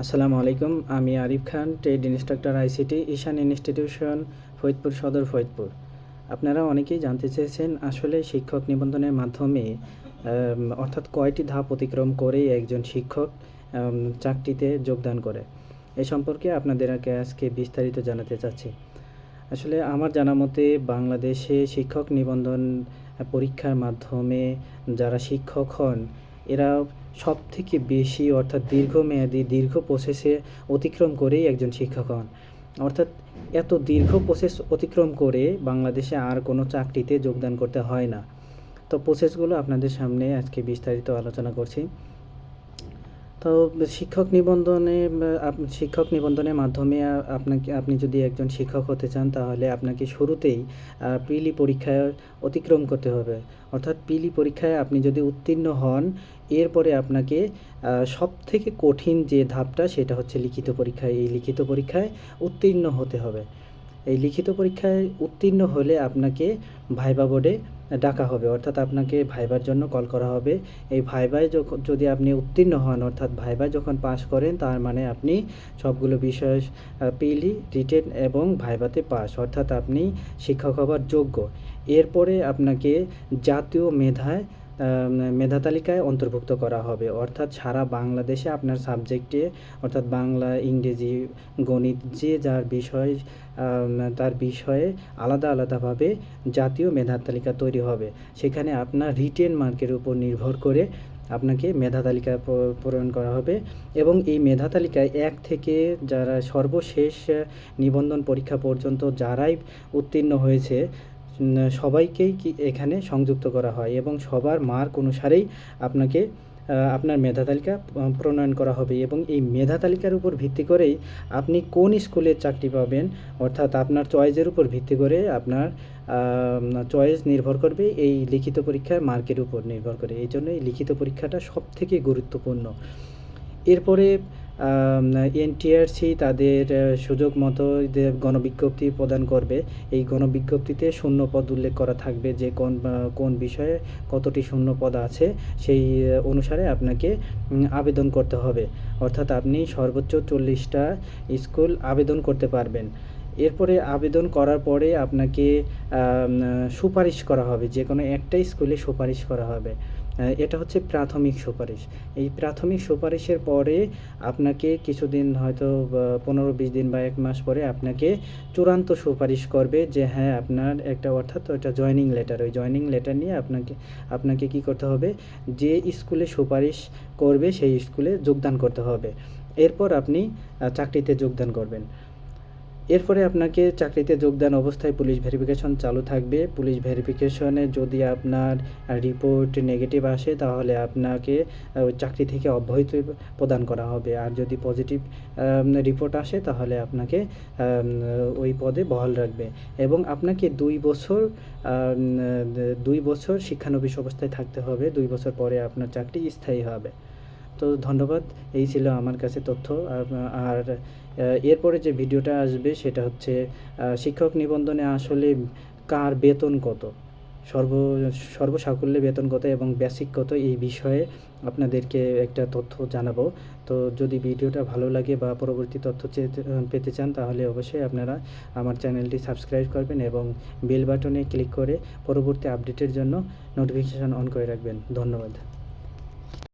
আসসালামু আলাইকুম, আমি Arif Khan, trade instructor ICT, Ishan institution, Faridpur Sadar Faridpur. আপনারা অনেকেই জানতে চেয়েছেন, আসলে শিক্ষক নিবন্ধনের মাধ্যমে অর্থাৎ কয়টি ধাপ অতিক্রম করে একজন শিক্ষক চাকরিতে যোগদান করে। এ সম্পর্কে আপনাদেরকে আজকে বিস্তারিত জানাতে চাচ্ছি। আসলে আমার জানা মতে, বাংলাদেশে শিক্ষক নিবন্ধন পরীক্ষার মাধ্যমে যারা শিক্ষক হন এরা সব থেকে বেশি, অর্থাৎ দীর্ঘমেয়াদী, দীর্ঘ প্রসেসে অতিক্রম করেই একজন শিক্ষক হন। অর্থাৎ এত দীর্ঘ প্রসেস অতিক্রম করে বাংলাদেশে আর কোনো চাকরিতে যোগদান করতে হয় না। তো প্রসেসগুলো আপনাদের সামনে আজকে বিস্তারিত আলোচনা করছি। তো শিক্ষক নিবন্ধনে শিক্ষক নিবন্ধনের মাধ্যমে আপনাকে, আপনি যদি একজন শিক্ষক হতে চান, তাহলে আপনাকে শুরুতেই পিলি পরীক্ষায় অতিক্রম করতে হবে। অর্থাৎ পিলি পরীক্ষায় আপনি যদি উত্তীর্ণ হন, এরপরে আপনাকে সব থেকে কঠিন যে ধাপটা, সেটা হচ্ছে লিখিত পরীক্ষায় এই লিখিত পরীক্ষায় উত্তীর্ণ হতে হবে। এই লিখিত পরীক্ষায় উত্তীর্ণ হলে আপনাকে ভাইবা বোর্ডে ডাকা হবে। অর্থাৎ আপনাকে ভাইবার জন্য কল করা হবে। এই ভাইবায় যদি আপনি উত্তীর্ণ হন, অর্থাৎ ভাইবায় যখন পাশ করেন, তার মানে আপনি সবগুলো বিষয় পিলি রিটেন এবং ভাইবাতে পাস অর্থাৎ আপনি শিক্ষক হবার যোগ্য। এরপরে আপনাকে জাতীয় মেধায় মেধা তালিকায় অন্তর্ভুক্ত করা হবে। অর্থাৎ সারা বাংলাদেশে আপনার সাবজেক্টে, অর্থাৎ বাংলা, ইংরেজি, গণিত যে যার বিষয় তার বিষয়ে আলাদা আলাদাভাবে জাতীয় মেধা তালিকা তৈরি হবে। সেখানে আপনার রিটেন মার্কের উপর নির্ভর করে আপনাকে মেধা তালিকা পূরণ করা হবে এবং এই মেধা তালিকায় এক থেকে যারা সর্বশেষ নিবন্ধন পরীক্ষা পর্যন্ত যারাই উত্তীর্ণ হয়েছে সবাইকেই কি এখানে সংযুক্ত করা হয় এবং সবার মার্ক অনুসারেই আপনাকে আপনার মেধা তালিকা প্রণয়ন করা হবে এবং এই মেধা তালিকার উপর ভিত্তি করেই আপনি কোন স্কুলে চাকরি পাবেন, অর্থাৎ আপনার চয়েসের উপর ভিত্তি করে আপনার চয়েস নির্ভর করবে এই লিখিত পরীক্ষার মার্কের উপর নির্ভর করে। এই জন্য এই লিখিত পরীক্ষাটা সব থেকে গুরুত্বপূর্ণ। এরপরে এনটিআরসি তাদের সুযোগ মতো গণবিজ্ঞপ্তি প্রদান করবে, এই গণবিজ্ঞপ্তিতে শূন্য পদ উল্লেখ করা থাকবে যে কোন কোন বিষয়ে কতটি শূন্য পদ আছে, সেই অনুসারে আপনাকে আবেদন করতে হবে। অর্থাৎ আপনি সর্বোচ্চ চল্লিশটা স্কুল আবেদন করতে পারবেন। এরপরে আবেদন করার পরে আপনাকে সুপারিশ করা হবে যে কোনো একটা স্কুলে সুপারিশ করা হবে। এটা হচ্ছে প্রাথমিক সুপারিশ। এই প্রাথমিক সুপারিশের পরে আপনাকে কিছুদিন হয়তো পনেরো বিশ দিন বা এক মাস পরে আপনাকে চূড়ান্ত সুপারিশ করবে যে হ্যাঁ আপনার একটা অর্থাৎ ওটা জয়নিং লেটার, ওই জয়নিং লেটার নিয়ে আপনাকে আপনাকে কি করতে হবে? যে স্কুলে সুপারিশ করবে সেই স্কুলে যোগদান করতে হবে। এরপর আপনি চাকরিতে যোগদান করবেন। এরপরে আপনাকে চাকরিতে যোগদান অবস্থায় পুলিশ ভেরিফিকেশন চালু থাকবে। পুলিশ ভেরিফিকেশনে যদি আপনার রিপোর্ট নেগেটিভ আসে, তাহলে আপনাকে চাকরি থেকে অব্যাহতি প্রদান করা হবে। আর যদি পজিটিভ রিপোর্ট আসে, তাহলে আপনাকে ওই পদে বহাল রাখবে। এবং আপনাকে দুই বছর দুই বছর শিক্ষানবিশ অবস্থায় থাকতে হবে। দুই বছর পরে আপনার চাকরি স্থায়ী হবে। তো ধন্যবাদ, এই ছিল আমার কাছে তথ্য। আর এরপরে যে ভিডিওটা আসবে সেটা হচ্ছে শিক্ষক নিবন্ধনে আসলে কার বেতন কত? সর্ব, সর্বসাকুল্যে বেতন কত এবং বেসিক কত? এই বিষয়ে আপনাদেরকে একটা তথ্য জানাব। তো যদি ভিডিওটা ভালো লাগে বা পরবর্তী তথ্য পেতে চান তাহলে অবশ্যই আপনারা আমার চ্যানেলটি সাবস্ক্রাইব করবেন এবং বেল বাটনে ক্লিক করে পরবর্তী আপডেটের জন্য নোটিফিকেশান অন করে রাখবেন। ধন্যবাদ।